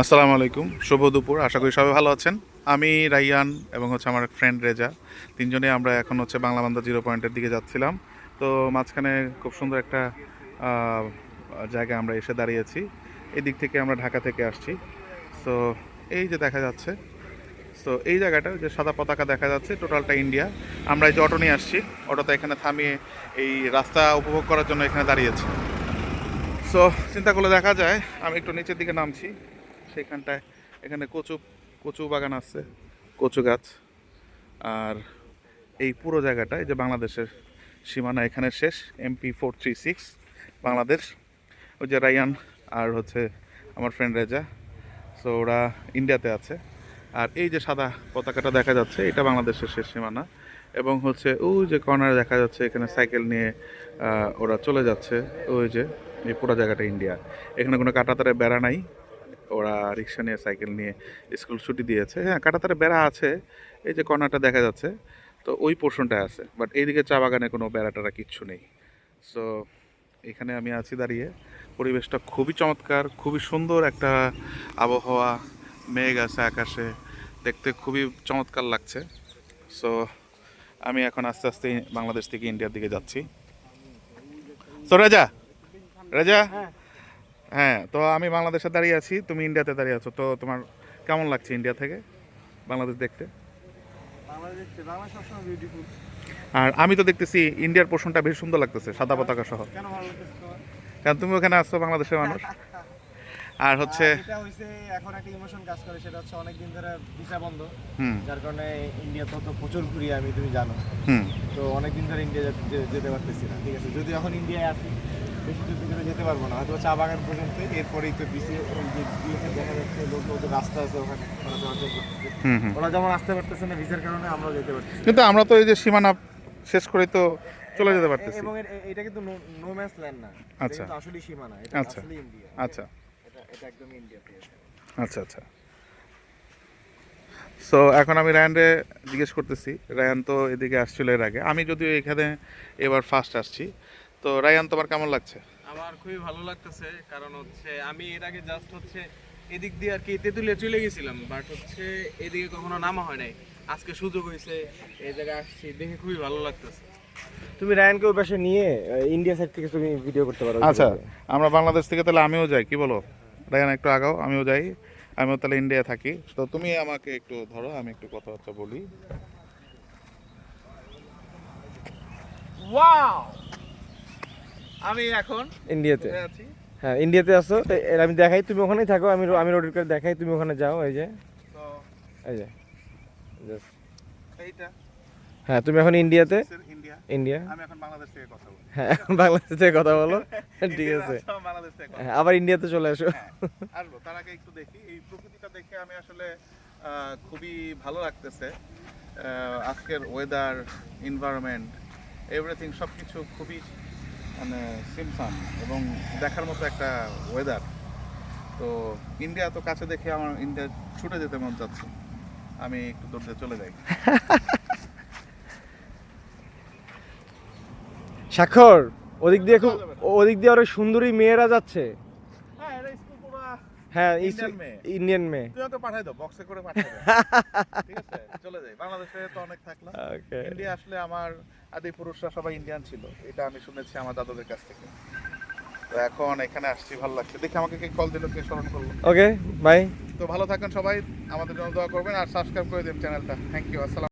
আসসালামু আলাইকুম, শুভ দুপুর, আশা করি সবাই ভালো আছেন। আমি রাইয়ান এবং হচ্ছে আমার ফ্রেন্ড রেজা। তিনজনে আমরা এখন হচ্ছে বাংলা বান্দা জিরো পয়েন্টের দিকে যাচ্ছিলাম। তো মাঝখানে খুব সুন্দর একটা জায়গায় আমরা এসে দাঁড়িয়েছি। এই দিক থেকে আমরা ঢাকা থেকে আসছি। সো এই যে দেখা যাচ্ছে সো এই জায়গাটা যে সাদা পতাকা দেখা যাচ্ছে টোটালটা ইন্ডিয়া আমরা এই যে অটো নিয়ে আসছি, অটোতে এখানে থামিয়ে এই রাস্তা উপভোগ করার জন্য এখানে দাঁড়িয়েছি। সো চিন্তা করলে দেখা যায়, আমি একটু নিচের দিকে নামছি। সেখানটায় এখানে কচু কচু বাগান আছে, কচু গাছ। আর এই পুরো জায়গাটা, এই যে বাংলাদেশের সীমানা এখানে শেষ MP four three six Bangladesh. ওই যে রায়ান আর হচ্ছে আমার ফ্রেন্ড রেজা। সো ওরা ইন্ডিয়াতে আছে। আর এই যে সাদা পতাকাটা দেখা যাচ্ছে, এটা বাংলাদেশের শেষ সীমানা। এবং হচ্ছে ওই যে কর্নারে দেখা যাচ্ছে, এখানে সাইকেল নিয়ে ওরা চলে যাচ্ছে। ওই যে, এই পুরো জায়গাটা ইন্ডিয়া এখানে কোনো কাটাতারে বেড়া নাই। ওরা রিক্সা নিয়ে, সাইকেল নিয়ে স্কুল ছুটি দিয়েছে। হ্যাঁ কাটাতারে বেড়া আছে, এই যে কর্নারটা দেখা যাচ্ছে, তো ওই পোর্শনটায় আছে বাট এইদিকে চা বাগানে কোনো বেড়া টেড়া কিচ্ছু নেই। সো এখানে আমি আছি দাঁড়িয়ে। পরিবেশটা খুবই চমৎকার, খুবই সুন্দর একটা আবহাওয়া, মেঘ আছে আকাশে, দেখতে খুবই চমৎকার লাগছে। সো আমি এখন আস্তে আস্তে বাংলাদেশ থেকে ইন্ডিয়ার দিকে যাচ্ছি। তো রাজা রাজা? হ্যাঁ তো আমি বাংলাদেশে দাঁড়িয়ে আছি তুমি ইন্ডিয়াতে দাঁড়িয়ে আছো তো তোমার কেমন লাগছে ইন্ডিয়া থেকে বাংলাদেশ দেখতে? আর আমি তো দেখতেছি ইন্ডিয়ার পোর্শনটা বেশ সুন্দর লাগতেছে সাদা পতাকা সহ। কারণ তুমি ওখানে আসছো বাংলাদেশের মানুষ। আর হচ্ছে এখন একটা ইমোশন কাজ করে সেটা হচ্ছে অনেকদিন ধরে ভিসা বন্ধ। হুম। যার কারণে ইন্ডিয়াতে তো প্রচুর ঘুরি আমি তুমি জানো। তো অনেকদিন ধরে ইন্ডিয়া যেতে- যেতে পারতেছি না ঠিক আছে? যদি এখন ইন্ডিয়ায় আসি বেশি দূর যেতে পারব না। হয়তো চা বাগান পর্যন্ত এরপরেই তো বিসি দেখা যাচ্ছে লোক লোক রাস্তা আছে ওখানে ওরা যেমন আসতে পারতেছে না ভিসার কারণে আমরা যেতে পারতেছি না। কিন্তু আমরা তো এই যে সীমানা শেষ করে তো চলে যেতে পারতেছি। এবং এটা কিন্তু নো ম্যাচ ল্যান্ড না। আচ্ছা। আসলে সীমানা এটা আচ্ছা। আসলে ইন্ডিয়া। আচ্ছা। এটা এটা একদম ইন্ডিয়াতে আচ্ছা আচ্ছা। সো এখন আমি রায়ানরে জিজ্ঞেস করতেছি। রায়ান তো এদিকে আসছিল এর আগে। আমি যদিও এখানে এবার ফার্স্ট আসছি। তো রায়ান তোমার কেমন লাগছে? আমার খুবই ভালো লাগতেছে কারণ হচ্ছে আমি এর আগে জাস্ট হচ্ছে এদিক দিয়ে আর কি তেঁতুলিয়া চলে গেছিলাম বাট হচ্ছে এদিকে কখনো নামা হয় নাই। আজকে সুযোগ হয়েছে এই জায়গায় আসছি দেখে খুবই ভালো লাগতেছে। তুমি রায়ানকে ওই পাশে নিয়ে ইন্ডিয়া সাইড থেকে তুমি ভিডিও করতে পারো। আচ্ছা আমরা বাংলাদেশ থেকে তাহলে আমিও যাই কি বলো? রায়ান একটু আগাও আমিও যাই আমিও তাহলে ইন্ডিয়া থাকি। তো তুমি আমাকে একটু ধরো আমি একটু কথাবার্তা বলি। ওয়াও আমি এখন ইন্ডিয়াতে। আছি। হ্যাঁ ইন্ডিয়াতে আসো আমি দেখাই তুমি ওখানেই থাকো আমি আমি রোডের করে দেখাই তুমি ওখানে যাও এই যে। তো এই যে। হ্যাঁ তুমি এখন ইন্ডিয়াতে? India India? আমি এখন বাংলাদেশ থেকে কথা বলি। হ্যাঁ বাংলাদেশ থেকে কথা বলো। ঠিক আছে। বাংলাদেশ থেকে হ্যাঁ, আবার ইন্ডিয়াতে চলে আসো। হ্যাঁ, আসব। তার আগে একটু দেখি এই প্রকৃতিটা দেখে আমি আসলে খুবই ভালো লাগতেছে। আজকের ওয়েদার এনভায়রনমেন্ট এভরিথিং সব কিছু খুবই মানে সিমসান এবং দেখার মতো একটা ওয়েদার তো ইন্ডিয়া তো কাছে দেখে আমার ইন্ডিয়া ছুটে যেতে মন চাচ্ছে। আমি একটু দৌড়তে চলে যাই। স্বাক্ষর ওদিক দিয়ে খুব ওদিক দিয়ে আরও সুন্দরী মেয়েরা যাচ্ছে হ্যাঁ এটা স্কুল পড়া হ্যাঁ ইন্ডিয়ান মেয়ে। তুই তো পাঠাই দাও বক্সে করে পাঠাই দাও। ঠিক আছে চলে যাই। বাংলাদেশে তো অনেক থাকলাম। ইন্ডিয়া আসলে আমার আদি পুরুষরা সবাই ইন্ডিয়ান ছিল। এটা আমি শুনেছি আমার দাদাদের কাছ থেকে। তো এখন এখানে আসছি ভালো লাগছে। দেখি আমাকে কে কল দিল কে স্মরণ করল। ওকে বাই তো ভালো থাকেন সবাই। আমাদের জন্য দোয়া করবেন আর সাবস্ক্রাইব করে দিন চ্যানেলটা থ্যাংক ইউ আসসালাম